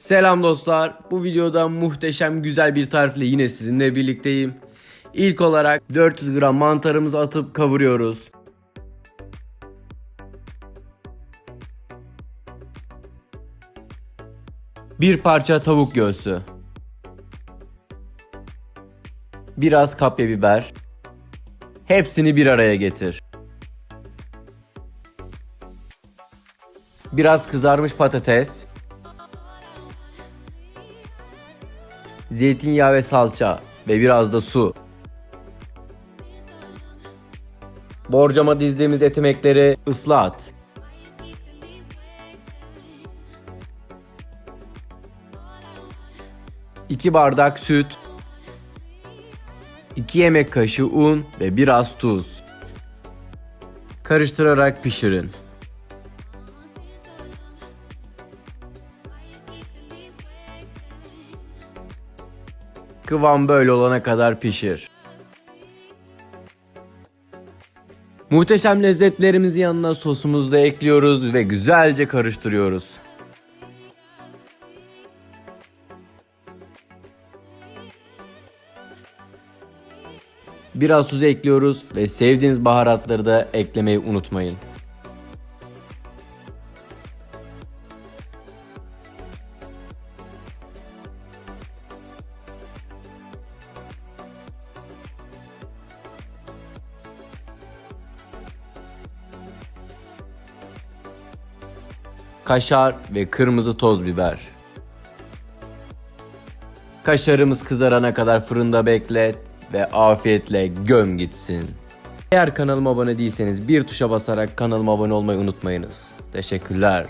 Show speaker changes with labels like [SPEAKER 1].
[SPEAKER 1] Selam dostlar. Bu videoda muhteşem güzel bir tarifle yine sizinle birlikteyim. İlk olarak 400 gram mantarımızı atıp kavuruyoruz. Bir parça tavuk göğsü. Biraz kapya biber. Hepsini bir araya getir. Biraz kızarmış patates. Zeytinyağı ve salça ve biraz da su. Borcama dizdiğimiz etimekleri ısla at. İki bardak süt, 2 yemek kaşığı un ve biraz tuz. Karıştırarak pişirin. Kıvam böyle olana kadar pişir. Muhteşem lezzetlerimizi yanına sosumuzu da ekliyoruz ve güzelce karıştırıyoruz. Biraz tuz ekliyoruz ve sevdiğiniz baharatları da eklemeyi unutmayın. Kaşar ve kırmızı toz biber. Kaşarımız kızarana kadar fırında beklet ve afiyetle göm gitsin. Eğer kanalıma abone değilseniz bir tuşa basarak kanalıma abone olmayı unutmayınız. Teşekkürler.